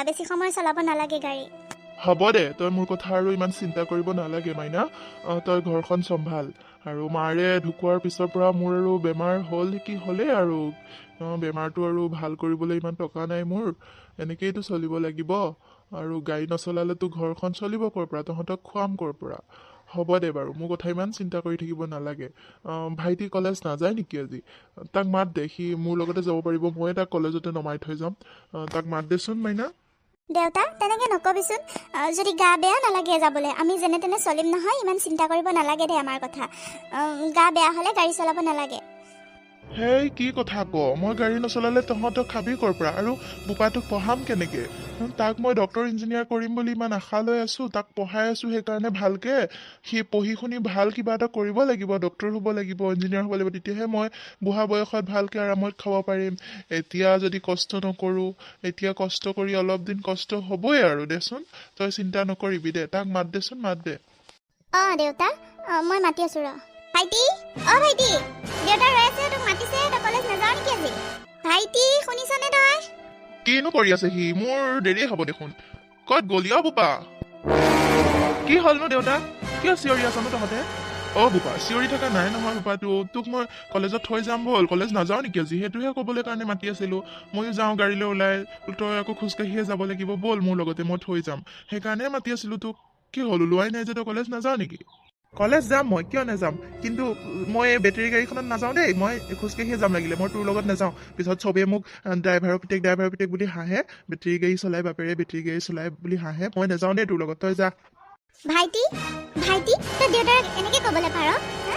আহিবা বেছি সময় চলাব নালাগে গাড়ী। হ'ব দে তই মোৰ কথা আৰু ইমান চিন্তা কৰিব নালাগে মাইনা। তই ঘৰখন চম্ভাল। আৰু মাৰে ঢুকোৱাৰ পিছৰ পৰা মোৰ আৰু বেমাৰ হ'ল কি হ'লেই আৰু। বেমাৰটো আৰু ভাল কৰিবলৈ ইমান টকা নাই মোৰ। এনেকেইতো চলিব লাগিব। আৰু গাড়ী নচলালেতো ঘৰখন চলিব ক'ৰ পৰা? তহঁতক খুৱাম ক'ৰ পৰা? হ'ব দে বাৰু মোৰ কথা ইমান চিন্তা কৰি থাকিব নালাগে। ভাইটি কলেজ নাযায় নেকি আজি? তাক মাত দে সি মোৰ লগতে যাব পাৰিব ময়ে তাক কলেজতে নমাই থৈ যাম। তাক মাত দেচোন মাইনা। দেউতা তেনেকে নকবিচোন। যদি গা বেয়া নালাগে যাবলৈ আমি যেনে তেনে চলিম নহয় ইমান চিন্তা কৰিব নালাগে দে আমাৰ কথা। গা বেয়া হ'লে গাড়ী চলাব নালাগে। হেই কি কথা ক? মই গাড়ী নচলালে তহঁতক খাবি ক'ৰ পৰা? আৰু বোপাটোক পঢ়াম কেনেকে? তাক মই ডক্টৰ ইঞ্জিনিয়াৰ কৰিম বুলি ইমান আশা লৈ আছো। তাক পঢ়াই আছো সেইকাৰণে ভালকে। সি পঢ়ি শুনি ভাল কিবা এটা কৰিব লাগিব ডক্টৰ হ'ব লাগিব ইঞ্জিনিয়াৰ হ'ব লাগিব তেতিয়াহে মই বুঢ়া বয়সত ভালকে আৰামত খাব পাৰিম। এতিয়া যদি কষ্ট নকৰোঁ এতিয়া কষ্ট কৰি অলপ দিন কষ্ট হ'বই আৰু দেচোন। তই চিন্তা নকৰিবি দে তাক মাত দেচোন মাত দে। অঁ দেউতা। মই মাতি আছো ৰ। ভাইটি? অঁ ভাইটি। দেউতা ৰৈ আছে তোক মাতিছে তই কলেজ নাযাৱ নেকি আজি? ভাইটি শুনিছনে তই? কিনো কৰি আছে সি? মোৰ দেৰিয়ে হ'ব দেখোন। ক'ত গলি অ বোপা? কি হ'লনো দেউতা? কিয় চিঞৰি আছনো তহঁতে? অ বোপা চিঞৰি থকা নাই নহয় বোপাটো তোক মই কলেজত থৈ যাম ব'ল। কলেজ নাযাওঁ নেকি আজি? সেইটোহে ক'বলৈ কাৰণে মাতি আছিলো। ময়ো যাওঁ গাড়ীলৈ ওলাই। তই আকৌ খোজকাঢ়িয়ে যাব লাগিব ব'ল মোৰ লগতে মই থৈ যাম। সেইকাৰণে মাতি আছিলো তোক। কি হ'ল? ওলোৱাই নাই যে তই কলেজ নাযাওঁ নেকি? কলেজ যাম মই কিয় নাযাম? কিন্তু মই এই বেটেৰী গাড়ীখনত নাযাওঁ দেই মই খোজকাঢ়িয়ে যাম লাগিলে মই তোৰ লগত নাযাওঁ। পিছত চবেই মোক ড্ৰাইভাৰৰ পিতেক ড্ৰাইভাৰৰ পিতেক বুলি হাঁহে বেটেৰী গাড়ী চলাই বাপেৰে বেটেৰী গাড়ী চলাই বুলি হাঁহে মই নাযাওঁ দেই তোৰ লগত তই যা। ভাইটি ভাইটি তই দেউতাক এনেকে ক'বলৈ পাৰ হা?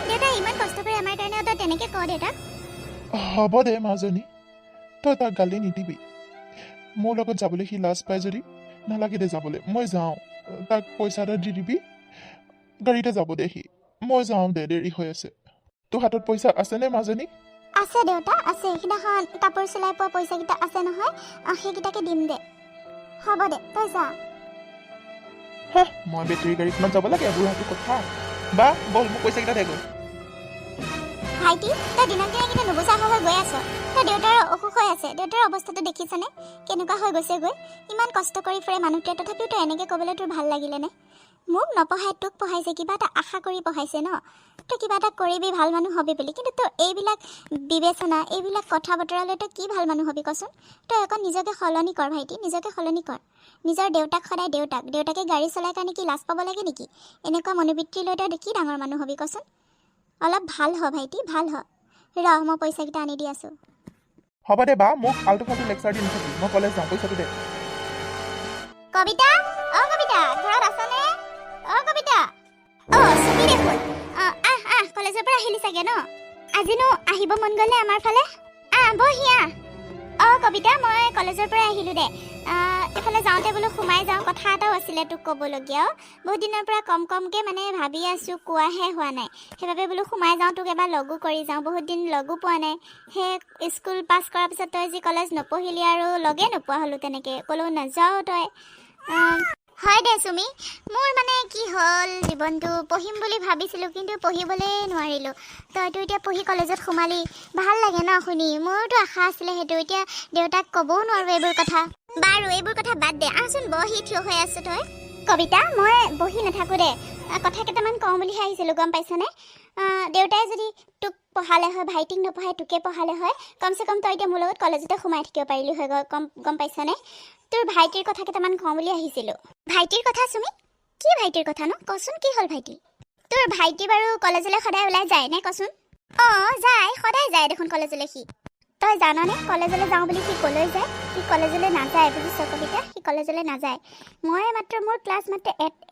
দেউতাই ইমান কষ্ট কৰি আমাৰ কাৰণে তই তেনেকে ক দেউতাক হ'ব দে মাজনী তই তাক গালি নিদিবি। মোৰ লগত যাবলৈ সি লাজ পায় যদি নালাগে দে যাবলৈ মই যাওঁ। তাক পইচা এটা দি দিবি গাড়ীতে যাব দে সি মই যাওঁ দে দেৰি হৈ আছে। তোৰ হাতত পইচা আছেনে মাজনী? আছে দেউতা আছে। সেইদিনাখন কাপোৰ চিলাই পোৱা পইচাকেইটা আছে নহয় সেইকেইটাকে দিম দে। হ'ব দে তই যা। হা মই বেটেৰী গাড়ীখনত যাব লাগে? বুঢ়াটো কথা। বা ব'ল মোক পইচাকেইটা দে গৈ। ভাইটি তই দিনক দিনে কিন্তু নুবুজা হৈ হৈ গৈ আছ। তই দেউতাৰ অসুখ হৈ আছে। দেউতাৰ অৱস্থাটো দেখিছানে? কেনেকুৱা হৈ গৈছে গৈ? ইমান কষ্ট কৰি ফুৰে মানুহটোৱে। তথাপিও তই এনেকৈ ক'বলৈ তোৰ ভাল লাগিলেনে মোক নপঢ়াই তোক পঢ়াইছে কিবা এটা আশা কৰি পঢ়াইছে ন? তই কিবা এটা কৰিবি ভাল মানুহ হবি বুলি। কিন্তু তোৰ এইবিলাক বিবেচনা এইবিলাক কথা বতৰালৈ তই কি ভাল মানুহ হবি কচোন? তই অকণ নিজকে সলনি কৰ ভাইটি নিজকে সলনি কৰ। নিজৰ দেউতাক সদায় দেউতাক দেউতাকে গাড়ী চলাই কাৰণে কি লাজ পাব লাগে নেকি? এনেকুৱা মনোবৃত্তি লৈ তই কি ডাঙৰ মানুহ হবি কচোন। অলপ ভাল হ ভাইটি ভাল হ। ৰ মই পইচাকেইটা আনি দি আছোঁ। হ'ব দে বা মোক আল্টু ফাল্টু লেকচাৰ দি নাথাকিবি মই কলেজ যাওঁ পইচাটো দে। কবিতা? অ কবিতা ঘৰত আছনে? অ কবিতা অ চুমি দেখোন আহ আহ কলেজৰ পৰা আহিলি চাগে ন আজিনো আহিব মন গ'লে আমাৰ ফালে আহ বহি আহ অ কবিতা মই কলেজৰ পৰা আহিলোঁ দে এইফালে যাওঁতে বোলো সোমাই যাওঁ কথা এটাও আছিলে তোক ক'বলগীয়া অ। বহুত দিনৰ পৰা কম কমকৈ মানে ভাবি আছোঁ কোৱাহে হোৱা নাই সেইবাবে বোলো সোমাই যাওঁ তোক এবাৰ লগো কৰি যাওঁ বহুত দিন লগো পোৱা নাই সেই স্কুল পাছ কৰাৰ পিছত তই যি কলেজ নপঢ়িলি আৰু লগে নোপোৱা হ'লো তেনেকৈ ক'লেও নাযাওঁ তই হয় দে চুমি মোৰ মানে কি হ'ল জীৱনটো পঢ়িম বুলি ভাবিছিলোঁ কিন্তু পঢ়িবলৈ নোৱাৰিলোঁ। তইতো এতিয়া পঢ়ি কলেজত সোমালি। ভাল লাগে ন শুনি? মোৰতো আশা আছিলে সেইটো। এতিয়া দেউতাক ক'বও নোৱাৰোঁ এইবোৰ কথা। বাৰু এইবোৰ কথা বাদ দে। আহচোন বহি থিয় হৈ আছো তই। কবিতা মই বহি নাথাকোঁ দে। কথা কেইটামান কওঁ বুলিহে আহিছিলোঁ গম পাইছনে? দেউতাই যদি তোক পঢ়ালে হয় ভাইটিক নপঢ়াই তোকে পঢ়ালে হয় কমচে কম তই এতিয়া মোৰ লগত কলেজতে সোমাই থাকিব পাৰিলি হয় গম গম পাইছনে? তোৰ ভাইটিৰ কথা কেইটামান কওঁ বুলি আহিছিলোঁ। ভাইটিৰ কথা চুমি? কি ভাইটিৰ কথানো কচোন কি হ'ল ভাইটি? তোৰ ভাইটি বাৰু কলেজলৈ সদায় ওলাই যায় নে কচোন? অঁ যায় সদায় যায় দেখোন কলেজলৈ সি। তই জাননে কলেজলৈ যাওঁ বুলি সি ক'লৈ যায়? সি কলেজলৈ নাযায় বুজিছ কবিতা সি কলেজলৈ নাযায়। মই মাত্ৰ মোৰ ক্লাছ মাত্ৰ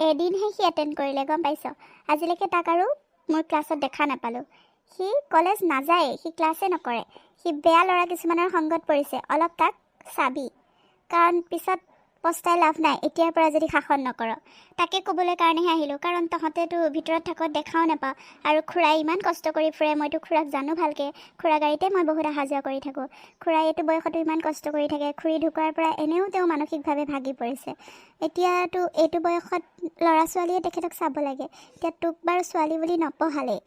এদিনহে সি এটেণ্ড কৰিলে গম পাইছ? আজিলৈকে তাক আৰু মোৰ ক্লাছত দেখা নাপালোঁ। সি কলেজ নাযায় সি ক্লাছে নকৰে। সি বেয়া ল'ৰা কিছুমানৰ সংগত পৰিছে অলপ তাক চাবি। কাৰণ পিছত পস্তাই লাভ নাই এতিয়াৰ পৰা যদি শাসন নকৰ। তাকে ক'বলৈ কাৰণেহে আহিলোঁ কাৰণ তহঁতেতো ভিতৰত থাকত দেখাও নাপাওঁ আৰু খুৰাই ইমান কষ্ট কৰি ফুৰে মইতো খুৰাক জানো ভালকৈ। খুৰা গাড়ীতে মই বহুত অহা যোৱা কৰি থাকোঁ। খুৰাই এইটো বয়সতো ইমান কষ্ট কৰি থাকে খুৰী ঢুকোৱাৰ পৰা এনেও তেওঁ মানসিকভাৱে ভাগি পৰিছে। এতিয়াতো এইটো বয়সত ল'ৰা ছোৱালীয়ে তেখেতক চাব লাগে এতিয়া তোক বাৰু ছোৱালী বুলি নপঢ়ালেই।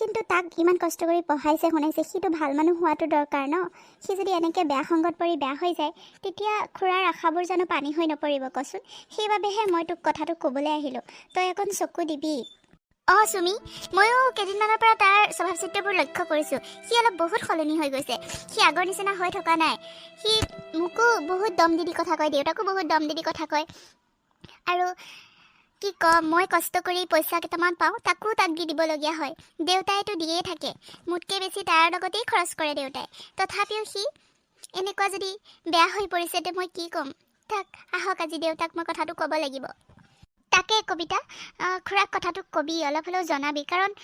কিন্তু তাক ইমান কষ্ট কৰি পঢ়াইছে শুনাইছে সিটো ভাল মানুহ হোৱাটো দৰকাৰ ন? সি যদি এনেকৈ বেয়া সংগত পৰি বেয়া হৈ যায় তেতিয়া খুৰাৰ আশাবোৰ জানো পানী হৈ নপৰিব কচোন? সেইবাবেহে মই তোক কথাটো ক'বলৈ আহিলোঁ। তই অকণ চকু দিবি। অঁ চুমি ময়ো কেইদিনমানৰ পৰা তাৰ স্বভাৱ চিত্ৰবোৰ লক্ষ্য কৰিছোঁ। সি অলপ বহুত সলনি হৈ গৈছে। সি আগৰ নিচিনা হৈ থকা নাই। সি মোকো বহুত দম দি দি কথা কয় দেউতাকো বহুত দম দি দি কথা কয়। আৰু কি ক'ম? মই কষ্ট কৰি পইচা কেইটামান পাওঁ তাকো তাক দি দিবলগীয়া হয়। দেউতাইতো দিয়েই থাকে। মোতকৈ বেছি তাৰ লগতেই খৰচ কৰে দেউতাই। তথাপিও সি এনেকুৱা যদি বেয়া হৈ পৰিছে তে মই কি ক'ম? তাক আহক আজি দেউতাক মই কথাটো ক'ব লাগিব। তাকে কবিতা খুৰাক কথাটো কবি অলপ হ'লেও জনাবি। কাৰণ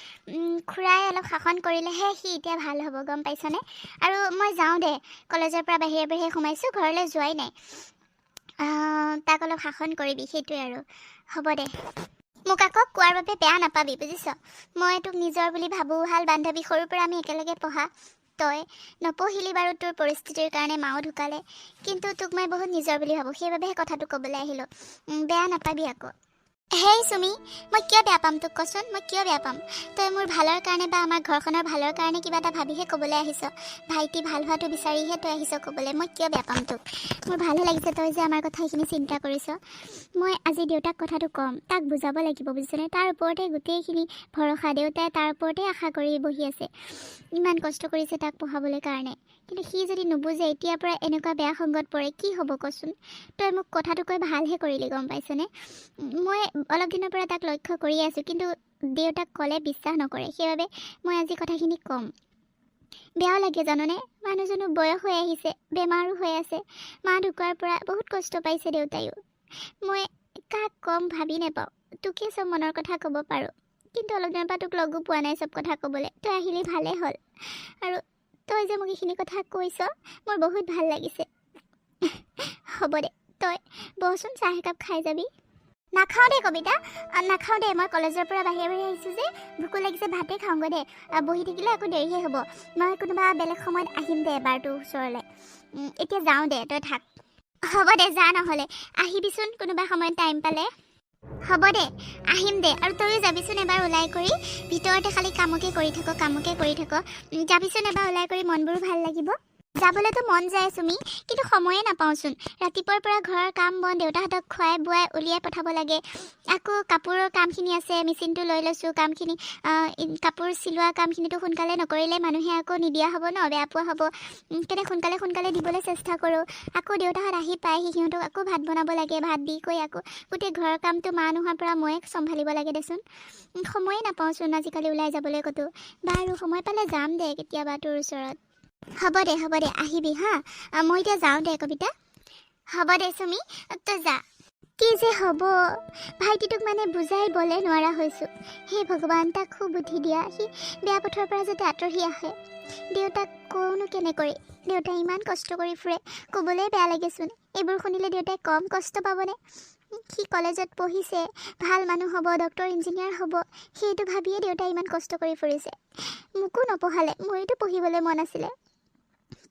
খুৰাই অলপ শাসন কৰিলেহে সি এতিয়া ভাল হ'ব গম পাইছনে? আৰু মই যাওঁ দে কলেজৰ পৰা বাহিৰে বাহিৰে সোমাইছোঁ ঘৰলৈ যোৱাই নাই। তাক অলপ শাসন কৰিবি সেইটোৱে আৰু। হ'ব দে। মোক আকৌ কোৱাৰ বাবে বেয়া নাপাবি বুজিছ? মই তোক নিজৰ বুলি ভাবোঁ ভাল বান্ধৱী সৰুৰ পৰা আমি একেলগে পঢ়া। তই নপঢ়িলি বাৰু তোৰ পৰিস্থিতিৰ কাৰণে মাও ঢুকালে কিন্তু তোক মই বহুত নিজৰ বুলি ভাবোঁ সেইবাবেহে কথাটো ক'বলৈ আহিলোঁ। বেয়া নাপাবি আকৌ। হেই চুমি মই কিয় বেয়া পাম তোক কচোন মই কিয় বেয়া পাম? তই মোৰ ভালৰ কাৰণে বা আমাৰ ঘৰখনৰ ভালৰ কাৰণে কিবা এটা ভাবিহে ক'বলৈ আহিছ। ভাইটি ভাল হোৱাটো বিচাৰিহে তই আহিছ ক'বলৈ মই কিয় বেয়া পাম তোক? মোৰ ভালহে লাগিছে তই যে আমাৰ কথা এইখিনি চিন্তা কৰিছ। মই আজি দেউতাক কথাটো ক'ম তাক বুজাব লাগিব বুজিছনে? তাৰ ওপৰতে গোটেইখিনি ভৰসা দেউতাই তাৰ ওপৰতে আশা কৰি বহি আছে। ইমান কষ্ট কৰিছে তাক পঢ়াবলৈ কাৰণে। কিন্তু সি যদি নুবুজে এতিয়াৰ পৰা এনেকুৱা বেয়া সংগত পৰে কি হ'ব কচোন? তই মোক কথাটো কৈ ভালহে কৰিলি গম পাইছনে? মই অলপ দিনৰ পৰা তাক লক্ষ্য কৰি আছোঁ কিন্তু দেউতাক ক'লে বিশ্বাস নকৰে সেইবাবে মই আজি কথাখিনি ক'ম। বেয়াও লাগে জাননে? মানুহজনো বয়স হৈ আহিছে বেমাৰো হৈ আছে। মা ঢুকোৱাৰ পৰা বহুত কষ্ট পাইছে দেউতায়ো। মই কাক ক'ম ভাবি নাপাওঁ তোকে চব মনৰ কথা ক'ব পাৰোঁ। কিন্তু অলপ দিনৰ পৰা তোক লগো পোৱা নাই চব কথা ক'বলৈ তই আহিলি ভালেই হ'ল। আৰু তই যে মোক এইখিনি কথা কৈছ মোৰ বহুত ভাল লাগিছে হ'ব দে তই বহচোন চাহ একাপ খাই যাবি নাখাওঁ দে কবিতা নাখাওঁ দে মই কলেজৰ পৰা বাহিৰে বাহিৰে আহিছোঁ যে ভোকো লাগিছে ভাতেই খাওঁগৈ দে বহি থাকিলে আকৌ দেৰিহে হ'ব মই কোনোবা বেলেগ সময়ত আহিম দে এবাৰ তোৰ ওচৰলৈ এতিয়া যাওঁ দে তই থাক হ'ব দে যা নহ'লে আহিবিচোন কোনোবা সময়ত টাইম পালে হ'ব দে আহিম দে। আৰু তয়ো যাবিচোন এবাৰ ওলাই কৰি। ভিতৰতে খালি কামকে কৰি থাক কামকে কৰি থাক। যাবিচোন এবাৰ ওলাই কৰি মনবোৰো ভাল লাগিব। যাবলৈতো মন যায় চুমি কিন্তু সময়ে নাপাওঁচোন। ৰাতিপুৱাৰ পৰা ঘৰৰ কাম বন দেউতাহঁতক খুৱাই বোৱাই উলিয়াই পঠাব লাগে। আকৌ কাপোৰৰ কামখিনি আছে মেচিনটো লৈ লৈছোঁ কামখিনি কাপোৰ চিলোৱা কামখিনিতো সোনকালে নকৰিলে মানুহে আকৌ নিদিয়া হ'ব ন বেয়া পোৱা হ'ব। তেনে সোনকালে সোনকালে দিবলৈ চেষ্টা কৰোঁ। আকৌ দেউতাহঁত আহি পায়হি সিহঁতক আকৌ ভাত বনাব লাগে ভাত দি কৰি আকৌ গোটেই ঘৰৰ কামটো মা নোহোৱাৰ পৰা ময়ে চম্ভালিব লাগে দেচোন। সময়ে নাপাওঁচোন আজিকালি ওলাই যাবলৈ ক'তো। বাৰু সময় পালে যাম দে কেতিয়াবা তোৰ ওচৰত। হ'ব দে হ'ব দে আহিবি হা। মই এতিয়া যাওঁ দে কবিতা। হ'ব দে চুমি তই যা। কি যে হ'ব ভাইটিটোক মানে বুজাই বলে নোৱাৰা হৈছোঁ। হে ভগৱান তাক খুব বুদ্ধি দিয়া। সি বেয়া পথৰ পৰা যাতে আঁতৰি আহে। দেউতাক কওঁনো কেনেকৈ? দেউতাই ইমান কষ্ট কৰি ফুৰে। ক'বলৈ বেয়া লাগেচোন এইবোৰ শুনিলে দেউতাই কম কষ্ট পাবনে? সি কলেজত পঢ়িছে ভাল মানুহ হ'ব ডক্টৰ ইঞ্জিনিয়াৰ হ'ব সেইটো ভাবিয়ে দেউতাই ইমান কষ্ট কৰি ফুৰিছে। মোকো নপঢ়ালে মোৰেতো পঢ়িবলৈ মন আছিলে।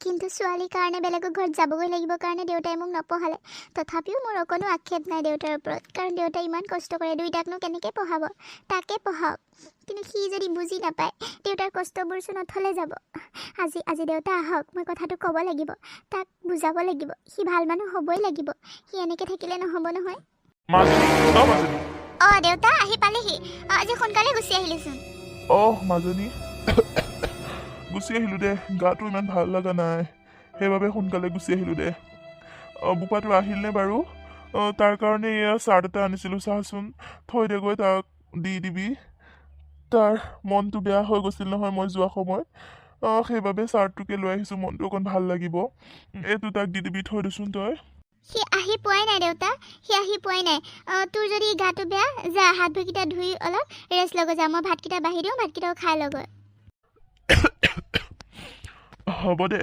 কিন্তু ছোৱালীৰ কাৰণে বেলেগৰ ঘৰত যাবগৈ লাগিব কাৰণে দেউতাই মোক নপঢ়ালে। তথাপিও মোৰ অকণো আক্ষেপ নাই দেউতাৰ ওপৰত কাৰণ দেউতাই ইমান কষ্ট কৰে দুইটাকনো কেনেকৈ পঢ়াব? তাকে পঢ়াওক। কিন্তু সি যদি বুজি নাপায় দেউতাৰ কষ্টবোৰ চোন নথলে যাব। আজি আজি দেউতা আহক মই কথাটো ক'ব লাগিব তাক বুজাব লাগিব। সি ভাল মানুহ হ'বই লাগিব। সি এনেকৈ থাকিলে নহ'ব নহয়। অ দেউতা আহি পালেহি। আজি সোনকালে গুচি আহিলিচোন। অহ মাজনী গুচি আহিলো দে গাটো ইমান ভাল লগা নাই। সেইবাবে সোনকালে গুচি আহিলো দে। বোপাটো আহিলনে বাৰু? তাৰ কাৰণে এয়া চাৰ্ট এটা আনিছিলোঁ চাচোন থৈ দেগৈ তাক দি দিবি। তাৰ মনটো বেয়া হৈ গৈছিল নহয় মই যোৱা সময়ত সেইবাবে চাৰ্টটোকে লৈ আহিছোঁ মনটো অকণ ভাল লাগিব। এইটো তাক দি দিবি থৈ দেচোন তই। সি আহি পোৱাই নাই দেউতা সি আহি পোৱাই নাই। তোৰ যদি গাটো বেয়া যা হাত ভৰিকেইটা ধুই অলপ ৰেষ্ট ল'গৈ যা মই ভাতকেইটা বাঢ়ি দিওঁ ভাতকেইটাও খাই ল'গৈ হ'ব দে।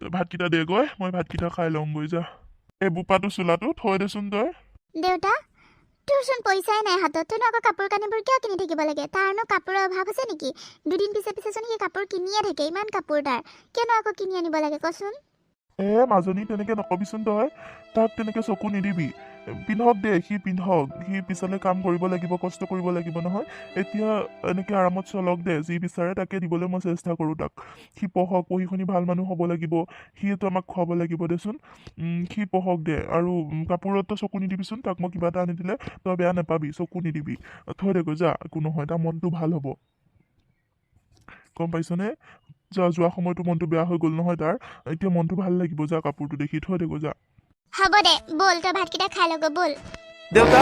তই ভাতকেইটা দেগৈ মই ভাতকেইটা খাই লওঁগৈ যা এই বোপাটো চোলাটো থৈ দেচোন তই। দেউতা তোৰচোন পইচাই নাই হাতত। তইনো আকৌ কাপোৰ কানিবোৰ কিয় কিনি থাকিব লাগে? তাৰনো কাপোৰৰ অভাৱ আছে নেকি? দুদিন পিছে পিছেচোন সি কাপোৰ কিনিয়ে থাকে ইমান কাপোৰ তাৰ। কিয়নো আকৌ কিনি আনিব লাগে কচোন। এ মাজনী তেনেকে নকবিচোন তই। তাক তেনেকে চকু নিদিবি। পিন্ধক দে সি পিন্ধক সি পিছলৈ কাম কৰিব লাগিব কষ্ট কৰিব লাগিব নহয়। এতিয়া এনেকৈ আৰামত চলক দে যি বিচাৰে তাকে দিবলৈ মই চেষ্টা কৰোঁ তাক। সি পঢ়ক পঢ়ি শুনি ভাল মানুহ হ'ব লাগিব সিয়েতো আমাক খুৱাব লাগিব দেচোন। সি পঢ়ক দে আৰু কাপোৰতো চকু নিদিবিচোন তাক মই কিবা এটা আনি দিলে তই বেয়া নাপাবি চকু নিদিবি। থৈ দে গৈ যা একো নহয় তাৰ মনটো ভাল হ'ব। গম পাইছনে? যা যোৱা সময়তো মনটো বেয়া হৈ গ'ল নহয় তাৰ। এতিয়া মনটো ভাল লাগিব যা কাপোৰটো দেখি থৈ দে গৈ যা। হ'ব দে ব'ল তই ভাতকেইটা খাই ল'গৈ ব'ল। দেউতা?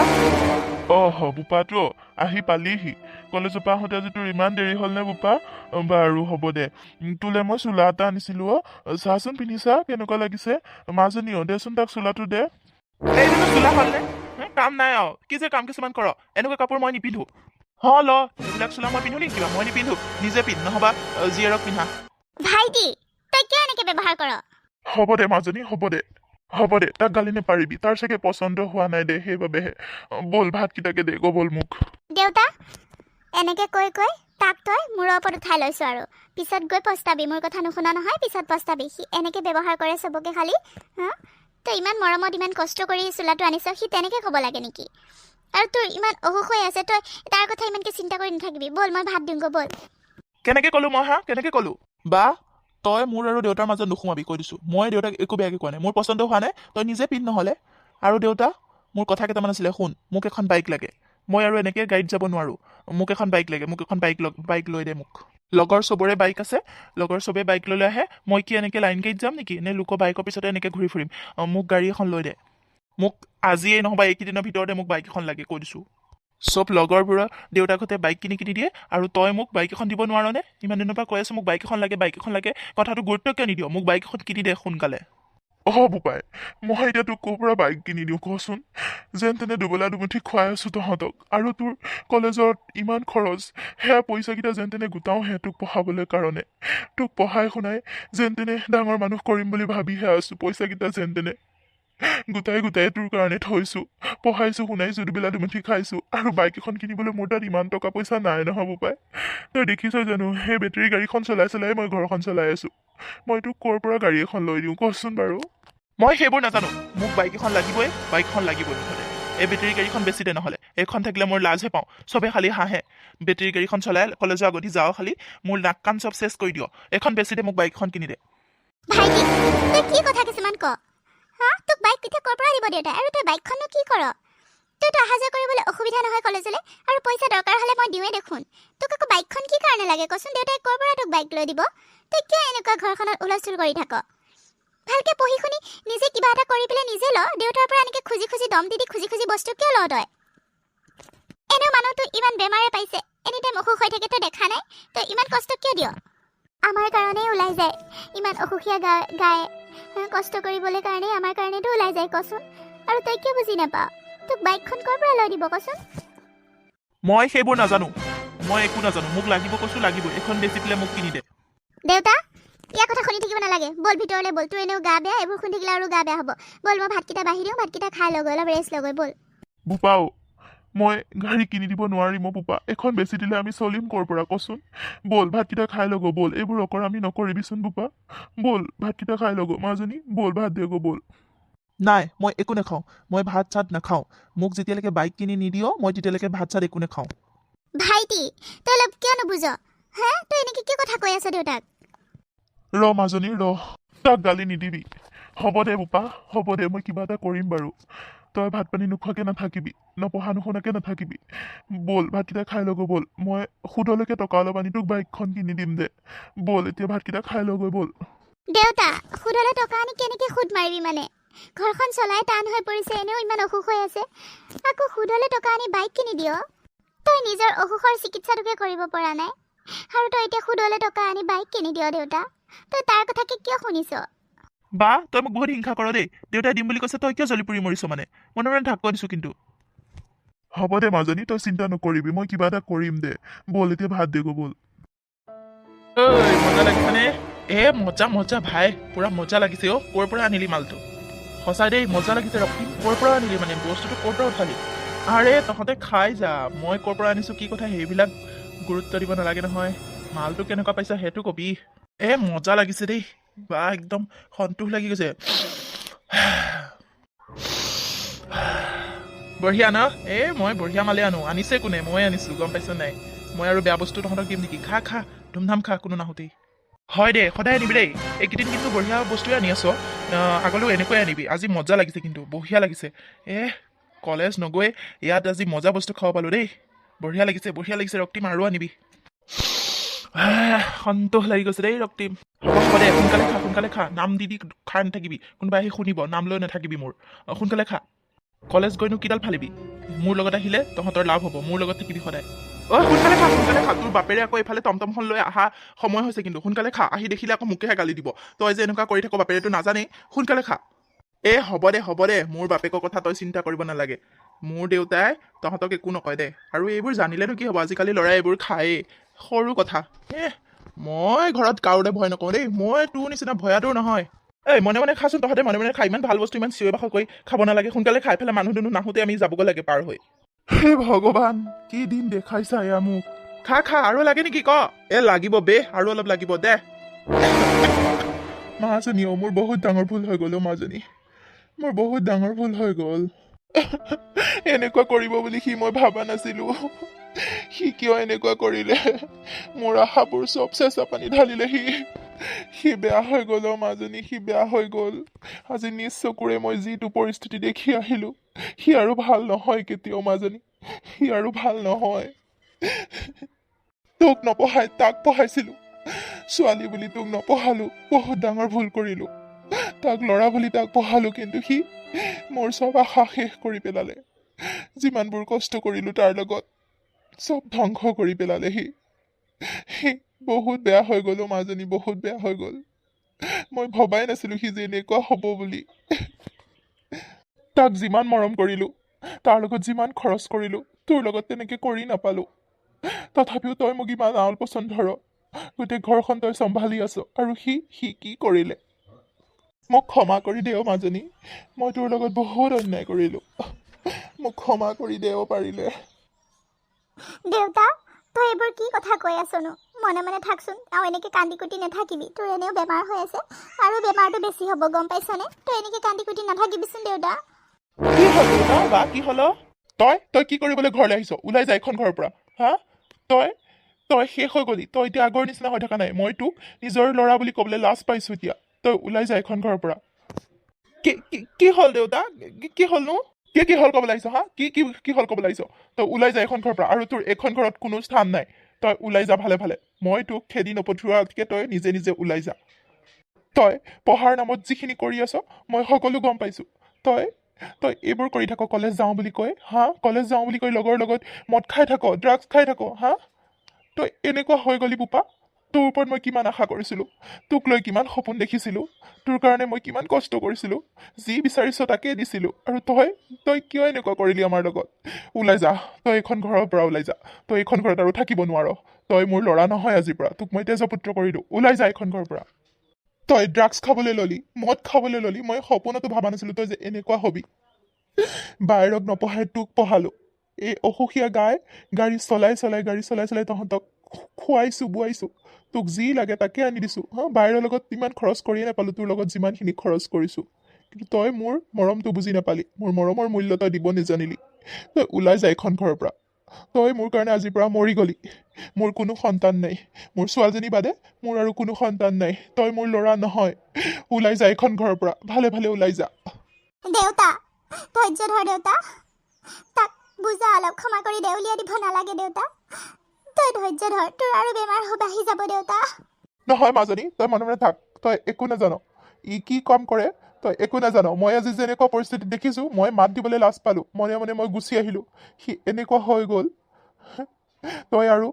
অহ বোপাটো আহি পালিহি। কলেজৰ পৰা আহোঁতে আজি তোৰ ইমান দেৰি হ'ল নে বোপা? বাৰু হ'ব দে। তোলে মই চোলা এটা আনিছিলোঁ অ। চাচোন পিন্ধিছা কেনেকুৱা লাগিছে? মাজনী অ দেচোন তাক চোলাটো দে। চোলা হ'লনে কাম নাই আৰু কি যে কাম কিছুমান কৰ এনেকুৱা কাপোৰ মই নিপিন্ধো। হ ল এইবিলাক চোলা মই পিন্ধো নেকি কিবা মই নিপিন্ধো। নিজে পিন্ধ নহবা জীয়েৰক পিন্ধা। ভাইটি তই কিয় এনেকৈ ব্যৱহাৰ কৰ? হ'ব দে মাজনী হ'ব দে। হ'ব দে তাক গালি নেপাৰিবি। তাৰ চাগে পচন্দ হোৱা নাই দে সেইবাবেহে ব'ল ভাতকেইটাকে দে গৈ ব'ল মোক। দেউতা এনেকৈ কৈ কৈ তাক তই মূৰৰ ওপৰত উঠাই লৈছ আৰু। পিছত গৈ পস্তাবি মোৰ কথা নুশুনা নহয় পিছত পস্তাবি। সি এনেকৈ ব্যৱহাৰ কৰে চবকে খালি হা? তই ইমান মৰমত ইমান কষ্ট কৰি চোলাটো আনিছ সি তেনেকৈ ক'ব লাগে নেকি? আৰু তোৰ ইমান অসুখ হৈ আছে তই তাৰ কথা ইমানকৈ চিন্তা কৰি নাথাকিবি। ব'ল মই ভাত দিওঁগৈ ব'ল। কেনেকে ক'লো মই হা? কেনেকে ক'লো? বা তই মোৰ আৰু দেউতাৰ মাজত নোসোমাবি কৈ দিছো। মই দেউতাক একো বেয়াকে কোৱা নাই। মোৰ পচন্দ হোৱা নাই তই নিজে পিন্ধ নহ'লে। আৰু দেউতা মোৰ কথা কেইটামান আছিলে শুন মোক এখন বাইক লাগে। মই আৰু এনেকে গাড়ীত যাব নোৱাৰো। মোক এখন বাইক লাগে মোক এখন বাইক বাইক লৈ দে মোক। লগৰ চবৰে বাইক আছে লগৰ চবে বাইক লৈ লৈ আহে। মই কি এনেকে লাইন গাড়ীত যাম নেকি? নে লোকৰ বাইকৰ পিছতে এনেকে ঘূৰি ফুৰিম? মোক গাড়ী এখন লৈ দে। মোক আজিয়েই নহবা এইকেইদিনৰ ভিতৰতে মোক বাইক এখন লাগে কৈ দিছো। চব লগৰবোৰৰ দেউতাকহঁতে বাইক কিনি কিনি দিয়ে আৰু তই মোক বাইক এখন দিব নোৱাৰনে ইমান দিনৰ পৰা কৈ আছো মোক বাইক এখন লাগে বাইক এখন লাগে কথাটো গুৰুত্ব কিয় নিদিয়? মোক বাইক এখন কিনি দে সোনকালে। অহ বোপাই মই এতিয়া তোক ক'ৰ পৰা বাইক কিনি দিওঁ কচোন? যেন তেনে দুবেলা দুমুঠি খুৱাই আছো তহঁতক। আৰু তোৰ কলেজত ইমান খৰচ সেয়া পইচাকেইটা যেন তেনে গোটাওহে তোক পঢ়াবলৈ কাৰণে। তোক পঢ়াই শুনাই যেন তেনে ডাঙৰ মানুহ কৰিম বুলি ভাবিহে আছো পইচাকেইটা যেন তেনে। গোটাই গোটাই তোৰ কাৰণে থৈছো। পঢ়াইছো শুনাইছো দুবেলা দুমুঠি খাইছো আৰু বাইক এখন কিনিবলৈ মোৰ তাত ইমান টকা পইচা নাই নহ'ব পাই। তই দেখিছ জানো সেই বেটেৰী গাড়ীখন চলাই চলাই মই ঘৰখন চলাই আছো। মই তোক ক'ৰ পৰা গাড়ী এখন লৈ দিওঁ কচোন বাৰু? মই সেইবোৰ নাজানো। মোক বাইক এখন লাগিবই বাইকখন লাগিবই মুঠতে। এই বেটেৰী গাড়ীখন বেছি দে নহ'লে। এইখন থাকিলে মোৰ লাজহে পাওঁ। চবে খালি হাঁহে। বেটেৰী গাড়ীখন চলাই কলেজৰ আগতি যাওঁ খালি মোৰ নাক কাণ চব চেছ কৰি দিয়। এইখন বেছি দে মোক বাইক এখন কিনি দে। ভাইটি তই কি কথা কিছুমান ক? হা, তোক বাইক কেতিয়া ক'ৰ পৰা দিব দেউতাই? আৰু তই বাইকখননো কি কৰ? তইতো অহা যোৱা কৰিবলৈ অসুবিধা নহয় কলেজলৈ, আৰু পইচা দৰকাৰ হ'লে মই দিওঁৱেই দেখোন। তোক আকৌ বাইকখন কি কাৰণে লাগে কচোন? দেউতাই ক'ৰ পৰা তোক বাইক লৈ দিব? তই কিয় এনেকুৱা ঘৰখনত হুলস্থুল কৰি থাক? ভালকৈ পঢ়ি শুনি নিজে কিবা এটা কৰি পেলাই নিজে ল, দেউতাৰ পৰা এনেকৈ খুজি খুজি দম দি দি খুজি খুজি বস্তু কিয় ল তই? এনেও মানুহটো ইমান বেমাৰে পাইছে এনি টাইম অসুখ হৈ থাকে তই দেখা নাই? তই ইমান কষ্ট কিয় দিয়? আমাৰ কাৰণেই ওলাই যায়, ইমান অসুখীয়া গা গায়ে কষ্ট কৰিবলৈ কাৰণে আমাৰ কাৰণেতো ওলাই যায় কচোন। আৰু তই কিয় বুজি নাপাৱ? তোক বাইকখন ক'ৰ পৰা লৈ দিব কচোন। মই সেইবোৰ নাজানো। মই একো নাজানো। মোক লাগিব কৈছো লাগিবই। এখন পেলাই মোক কিনি দে। দেউতা ইয়াৰ কথা শুনি থাকিব নালাগে। ব'ল ভিতৰলৈ ব'ল। তোৰ এনেও গা বেয়া এইবোৰ শুনি থাকিলে আৰু গা বেয়া হ'ব। ব'ল মই ভাতকেইটা বাঢ়ি দিওঁ ভাতকেইটা খাই ল'গৈ অলপ ৰেষ্ট ল'গৈ ব'ল। বোপাও। মই গাড়ী কিনি দিব নোৱাৰিম অ' বোপা এখন বেছি দিলে আমি চলিম ক'ৰ পৰা কচোন? ব'ল ভাতকেইটা খাই ল'গো ব'ল এইবোৰ অকৰ আমি নকৰিবিচোন বোপা ব'ল ভাতকেইটা খাই ল'গো মাজনী ব'ল ভাত দিয়গো ব'ল। নাই মই একো নাখাওঁ মই ভাত চাত নাখাওঁ। মোক যেতিয়ালৈকে বাইক কিনি নিদিয় মই তেতিয়ালৈকে ভাত চাত একো নাখাওঁ। ভাইটি তই অলপ কিয় নুবুজ? হা তই এনেকৈ কি কথা কৈ আছ দেউতাক? ৰ মাজনী ৰ তাক গালি নিদিবি। হ'ব দে বোপা হ'ব দে মই কিবা এটা কৰিম বাৰু। তই ভাত পানী নোখোৱাকে নাথাকিবি নপঢ়া নুশুনাকে নাথাকিবি। ব'ল ভাতকেইটা খাই ল'গো ব'ল। মই সুদলৈকে টকা অলপ আনি তোক বাইকখন কিনি দিম দে। ব'ল এতিয়া ভাতকেইটা খাই ল'গৈ ব'ল। দেউতা সুদলৈ টকা আনি কেনেকৈ সুদ মাৰিবি মানে? ঘৰখন চলাই টান হৈ পৰিছে এনেও ইমান অসুখ হৈ আছে। আকৌ সুদলৈ টকা আনি বাইক কিনি দিয়? তই নিজৰ অসুখৰ চিকিৎসাটোকে কৰিব পৰা নাই। আৰু তই এতিয়া সুদলৈ টকা আনি বাইক কিনি দিয় দেউতা? তই তাৰ কথাকে কিয় শুনিছ? বা তই মোক বহুত হিংসা কৰ দেই। দেউতাই দিম বুলি কৈছে তই কিয় জ্বলি পৰি মৰিছ মানে? মনে মনে ঢাক দিছোঁ কিন্তু। হ'ব দে মাজনী তই চিন্তা নকৰিবি মই কিবা এটা কৰিম দে। ব'ল এতিয়া ভাত দেগো ব'ল। ঐ মজা লাগিছেনে এ মজা মজা ভাই পুৰা মজা লাগিছে অ' ক'ৰ পৰা আনিলি মালটো? সঁচা দেই মজা লাগিছে ৰক্তিম ক'ৰ পৰা আনিলি মানে বস্তুটো ক'ৰ পৰা উঠালি? আৰে তহঁতে খাই যা মই ক'ৰ পৰা আনিছোঁ কি কথা সেইবিলাক গুৰুত্ব দিব নালাগে নহয়। মালটো কেনেকুৱা পাইছা সেইটো কবি। এ মজা লাগিছে দেই। বা একদম সন্তোষ লাগি গৈছে। বঢ়িয়া ন? এ মই বঢ়িয়া মালে আনো। আনিছে কোনে? মই আনিছো গম পাইছ নাই? মই আৰু বেয়া বস্তু তহঁতক দিম নেকি? খা খা ধুমধাম খা কোনো নাহোতেই হয় দে সদায় আনিবি দেই। এইকেইদিন কিন্তু বঢ়িয়া বস্তুৱে আনি আছ। আগলৈও এনেকুৱাই আনিবি। আজি মজা লাগিছে কিন্তু বঢ়িয়া লাগিছে। এ কলেজ নগৈ ইয়াত আজি মজা বস্তু খাব পালোঁ দেই। বঢ়িয়া লাগিছে বঢ়িয়া লাগিছে ৰক্তিম আৰু আনিবি। সন্তোষ লাগি গৈছে দেই ৰক্তিম। দে সোনকালে খা সোনকালে খা। নাম দি দি খাই নাথাকিবি। কোনোবাই আহি শুনিব নাম লৈ নাথাকিবি মোৰ। সোনকালে খা। কলেজ গৈনো কিডাল ফালিবি? মোৰ লগত আহিলে তহঁতৰ লাভ হ'ব মোৰ লগত থাকিবি সদায়। অ সোনকালে খা সোনকালে খা। তোৰ বাপেৰে আকৌ এইফালে টমটমখন লৈ অহা সময় হৈছে কিন্তু সোনকালে খা। আহি দেখিলে আকৌ মোকেহে গালি দিব। তই যে এনেকুৱা কৰি থাক বাপেৰেতো নাজানেই। সোনকালে খা। এ হ'ব দে হ'ব দে। মোৰ বাপেকৰ কথা তই চিন্তা কৰিব নালাগে। মোৰ দেউতাই তহঁতক একো নকয় দে। আৰু এইবোৰ জানিলেনো কি হ'ব? আজিকালি ল'ৰাই এইবোৰ খায়েই। সৰু কথা। এ মই ঘৰত কাৰোলে ভয় নকৰোঁ দেই মই তোৰ নিচিনা ভয়াটোৰ নহয়। এই মনে মনে খাচোন তহঁতে মনে মনে খা ইমান ভাল বস্তু ইমান চিঞৰি বাখৰ কৰি খাব নালাগে সোনকালে খাই পেলাই মানুহ দুনুহ নাহোঁতে আমি যাবগৈ লাগে পাৰ হৈ। হে ভগৱান কি দিন দেখাইছা এয়া মোক। খা খা আৰু লাগে নেকি ক? এ লাগিব বে আৰু অলপ লাগিব দে। মাজনী অ মোৰ বহুত ডাঙৰ ভুল হৈ গ'ল অ মাজনী মোৰ বহুত ডাঙৰ ভুল হৈ গ'ল। এনেকুৱা কৰিব বুলি সি মই ভাবা নাছিলো। সি কিয় এনেকুৱা কৰিলে? মোৰ আশাবোৰ চব চেঁচা পানী ঢালিলে সি। সি বেয়া হৈ গ'ল অ মাজনী সি বেয়া হৈ গ'ল। আজি নিজ চকুৰে মই যিটো পৰিস্থিতি দেখি আহিলো সি আৰু ভাল নহয় কেতিয়াও মাজনী সি আৰু ভাল নহয়। তোক নপঢ়াই তাক পঢ়াইছিলো। ছোৱালী বুলি তোক নপঢ়ালো বহুত ডাঙৰ ভুল কৰিলো। তাক ল'ৰা বুলি তাক পঢ়ালো কিন্তু সি মোৰ চব আশা শেষ কৰি পেলালে। যিমানবোৰ কষ্ট কৰিলো তাৰ লগত চব ধ্বংস কৰি পেলালে সি। সি বহুত বেয়া হৈ গ'ল অ' মাজনী বহুত বেয়া হৈ গ'ল। মই ভবাই নাছিলো সি যে এনেকুৱা হ'ব বুলি। তাক যিমান মৰম কৰিলো তাৰ লগত যিমান খৰচ কৰিলো তোৰ লগত তেনেকে কৰি নাপালো। তথাপিও তই মোক ইমান আউল পচন্দ ধৰ। গোটেই ঘৰখন তই চম্ভালি আছ আৰু সি সি কি কৰিলে? মোক ক্ষমা কৰি দে অ' মাজনী মই তোৰ লগত বহুত অন্যায় কৰিলো। মোক ক্ষমা কৰি দে অ' পাৰিলে। দেউতা তই এইবোৰ কি কথা কৈ আছনো? মনে মনে থাকচোন আৰু এনেকে কান্দি কুটি নাথাকিবি। তোৰ এনেও বেমাৰ হৈ আছে আৰু বেমাৰটো বেছি হ'ব গম পাইছনে? তই এনেকে কান্দি কুটি নাথাকিবিচোন দেউতা। কি হ'ল দেউতা? বা কি হ'ল? তই তই কি কৰিবলৈ ঘৰলৈ আহিছ? ওলাই যা এইখন ঘৰৰ পৰা হা? তই তই শেষ হৈ গলি। তই এতিয়া আগৰ নিচিনা হৈ থকা নাই। মই তোক নিজৰ ল'ৰা বুলি ক'বলৈ লাজ পাইছো এতিয়া। তই ওলাই যা এইখন ঘৰৰ পৰা। কি হ'ল দেউতা? কি- হ'লনো কি কি হ'ল ক'বলৈ আহিছ হা? কি কি কি হ'ল ক'বলৈ আহিছ? তই ওলাই যা এইখন ঘৰৰ পৰা। আৰু তোৰ এইখন ঘৰত কোনো স্থান নাই। তই ওলাই যা ভালে ভালে। মই তোক খেদি নপঠোৱাতকৈ তই নিজে নিজে ওলাই যা। তই পঢ়াৰ নামত যিখিনি কৰি আছ মই সকলো গম পাইছো। তই তই এইবোৰ কৰি থাক কলেজ যাওঁ বুলি কৈ হা? কলেজ যাওঁ বুলি কৈ লগৰ লগত মদ খাই থাক ড্ৰাগছ খাই থাক হা? তই এনেকুৱা হৈ গলি বোপা। তোৰ ওপৰত মই কিমান আশা কৰিছিলোঁ তোক লৈ কিমান সপোন দেখিছিলোঁ তোৰ কাৰণে মই কিমান কষ্ট কৰিছিলোঁ যি বিচাৰিছ তাকেই দিছিলোঁ আৰু তই তই কিয় এনেকুৱা কৰিলি আমাৰ লগত? ওলাই যা তই এইখন ঘৰৰ পৰা ওলাই যা তই এইখন ঘৰত আৰু থাকিব নোৱাৰ তই মোৰ ল'ৰা নহয় আজিৰ পৰা তোক মই তেজপুত্ৰ কৰিলোঁ ওলাই যা এইখন ঘৰৰ পৰা। তই ড্ৰাগছ খাবলৈ ললি মদ খাবলৈ ললি মই সপোনতো ভবা নাছিলো তই যে এনেকুৱা হবি। বাইৰক নপঢ়াই তোক পঢ়ালো এই অসুখীয়া গাই গাড়ী চলাই চলাই গাড়ী চলাই চলাই তহঁতক খুৱাইছো বোৱাইছো। তোক যি লাগে তাকে আনি দিছো। হা বাইৰৰ লগত ইমান খৰচ কৰিয়ে নাপালো তোৰ লগত যিমানখিনি খৰচ কৰিছো। কিন্তু তই মোৰ মৰমটো বুজি নাপালি মোৰ মৰমৰ মূল্য তই দিব নিজানিলি। তই ওলাই যা এইখন ঘৰৰ পৰা। তই মোৰ কাৰণে আজিৰ পৰা মৰি গলি। মোৰ কোনো সন্তান নাই। মোৰ ছোৱালীজনী বাদে মোৰ আৰু কোনো সন্তান নাই। তই মোৰ ল'ৰা নহয়। ওলাই যা এইখন ঘৰৰ পৰা। ভালে ভালে ওলাই যা। দেউতা ধৈৰ্য ধৰ দেউতা। তাক বুজা অলপ ক্ষমা কৰি দে উলিয়াই দিব নালাগে দেউতা। তই ধৈৰ্য ধৰ তোৰ আৰু বেমাৰ হ- বাঢ়ি যাব দেউতা। নহয় মাজনী তই মনে মনে থাক তই একো নাজান। ই কি কাম কৰে তই একো নাজান। মই আজি যেনেকুৱা পৰিস্থিতিত দেখিছো মই মাত দিবলৈ লাজ পালো। মনে মনে মই গুচি আহিলো। সি এনেকুৱা হৈ গ'ল। তই আৰু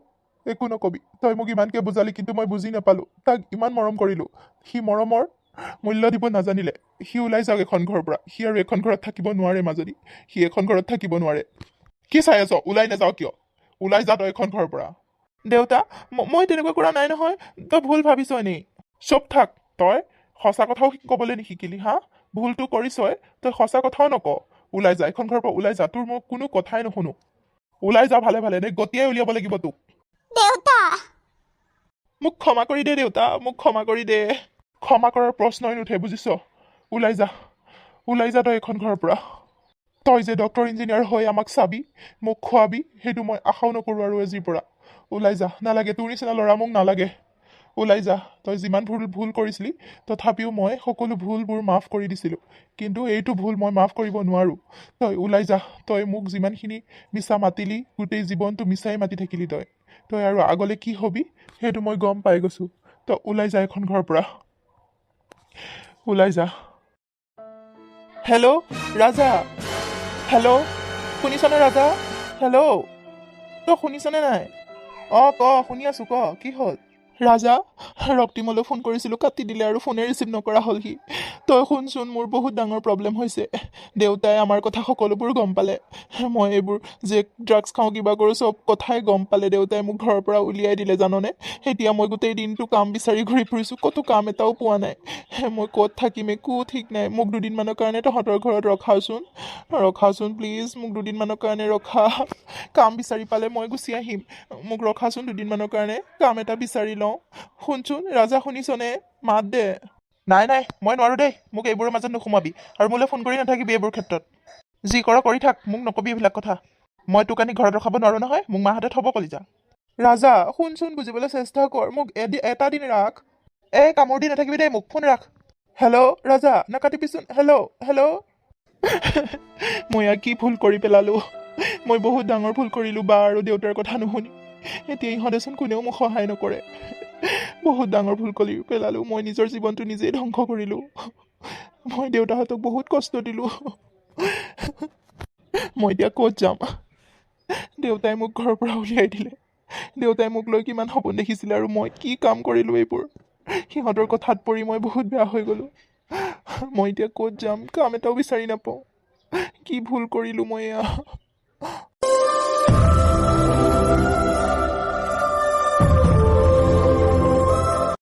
একো নকবি। তই মোক ইমানকে বুজালি কিন্তু মই বুজি নাপালো। তাক ইমান মৰম কৰিলো। সি মৰমৰ মূল্য দিব নাজানিলে। সি ওলাই যাওক এখন ঘৰৰ পৰা। সি আৰু এখন ঘৰত থাকিব নোৱাৰে মাজনী সি এখন ঘৰত থাকিব নোৱাৰে। কি চাই আছ? ওলাই নাযাও কিয়? ওলাই যা তই এখন ঘৰৰ পৰা। দেউতা মই তেনেকুৱা কৰা নাই নহয় তই ভুল ভাবিছ এনেই। চুপ থাক তই সঁচা কথাও ক'বলৈ নিশিকিলি হা। ভুলটো কৰিছই তই সঁচা কথাও নক। ওলাই যা এখন ঘৰৰ পৰা ওলাই যা তোৰ মই কোনো কথাই নুশুনো। ওলাই যা ভালে ভালে নে গতিয়াই উলিয়াব লাগিব তোক। মোক ক্ষমা কৰি দে দেউতা মোক ক্ষমা কৰি দে। ক্ষমা কৰাৰ প্ৰশ্নই নুঠে বুজিছ? ওলাই যা ওলাই যা তই এখন ঘৰৰ পৰা। তই যে ডক্টৰ ইঞ্জিনিয়াৰ হৈ আমাক চাবি মোক খোৱাবি সেইটো মই আশাও নকৰোঁ আৰু আজিৰ পৰা। ওলাই যা নালাগে তোৰ নিচিনা ল'ৰা মোক নালাগে। ওলাই যা তই যিমান ভুল ভুল কৰিছিলি তথাপিও মই সকলো ভুলবোৰ মাফ কৰি দিছিলোঁ। কিন্তু এইটো ভুল মই মাফ কৰিব নোৱাৰোঁ। তই ওলাই যা তই মোক যিমানখিনি মিছা মাতিলি গোটেই জীৱনটো মিছাই মাতি থাকিলি তই। তই আৰু আগলৈ কি হবি সেইটো মই গম পাই গৈছোঁ। তই ওলাই যা এখন ঘৰৰ পৰা। ওলাই যা। হেল্ল' ৰাজা! হেল্ল' শুনিছনে ৰাজা? হেল্ল' তই শুনিছনে নাই? অঁ ক শুনি আছোঁ ক কি হ'ল? ৰাজা ৰক্তিমলৈ ফোন কৰিছিলোঁ কাটি দিলে আৰু ফোনে ৰিচিভ নকৰা হ'ল সি। তই শুনচোন মোৰ বহুত ডাঙৰ প্ৰব্লেম হৈছে। দেউতাই আমাৰ কথা সকলোবোৰ গম পালে। মই এইবোৰ যে ড্ৰাগছ খাওঁ কিবা কৰোঁ চব কথাই গম পালে। দেউতাই মোক ঘৰৰ পৰা উলিয়াই দিলে জাননে? এতিয়া মই গোটেই দিনটো কাম বিচাৰি ঘূৰি ফুৰিছোঁ ক'তো কাম এটাও পোৱা নাই। মই ক'ত থাকিম একো ঠিক নাই। মোক দুদিনমানৰ কাৰণে তহঁতৰ ঘৰত ৰখাওচোন। ৰখাচোন প্লিজ মোক দুদিনমানৰ কাৰণে ৰখা। কাম বিচাৰি পালে মই গুচি আহিম। মোক ৰখাচোন দুদিনমানৰ কাৰণে। কাম এটা বিচাৰি লওঁ শুনচোন ৰাজা শুনিছনে? মাত দে। নাই নাই মই নোৱাৰোঁ দেই মোক এইবোৰৰ মাজত নোসোমাবি আৰু মোলৈ ফোন কৰি নাথাকিবি এইবোৰ ক্ষেত্ৰত। যি কৰ কৰি থাক মোক নকবি এইবিলাক কথা। মই তোক আনি ঘৰত ৰখাব নোৱাৰোঁ নহয় মোক মাহঁতে থ'ব কলিজা ৰাজা শুনচোন বুজিবলৈ চেষ্টা কৰ মোক এটা দিন ৰাখ। এই কামোৰ দি নাথাকিবি দেই মোক ফোন ৰাখ। হেল্ল' ৰাজা নাকাটিবিচোন হেল্ল' হেল্ল' মই কি ভুল কৰি পেলালোঁ? মই বহুত ডাঙৰ ভুল কৰিলোঁ বা আৰু দেউতাৰ কথা নুশুনি। এতিয়া ইহঁতেচোন কোনেও মোক সহায় নকৰে। বহুত ডাঙৰ ভুল কৰি পেলালোঁ মই নিজৰ জীৱনটো নিজেই ধ্বংস কৰিলোঁ। মই দেউতাহঁতক বহুত কষ্ট দিলোঁ। মই এতিয়া ক'ত যাম? দেউতাই মোক ঘৰৰ পৰা উলিয়াই দিলে। দেউতাই মোক লৈ কিমান সপোন দেখিছিলে আৰু মই কি কাম কৰিলোঁ এইবোৰ? সিহঁতৰ কথাত পৰি মই বহুত বেয়া হৈ গ'লোঁ। মই এতিয়া ক'ত যাম? কাম এটাও বিচাৰি নাপাওঁ। কি ভুল কৰিলোঁ মই এয়া?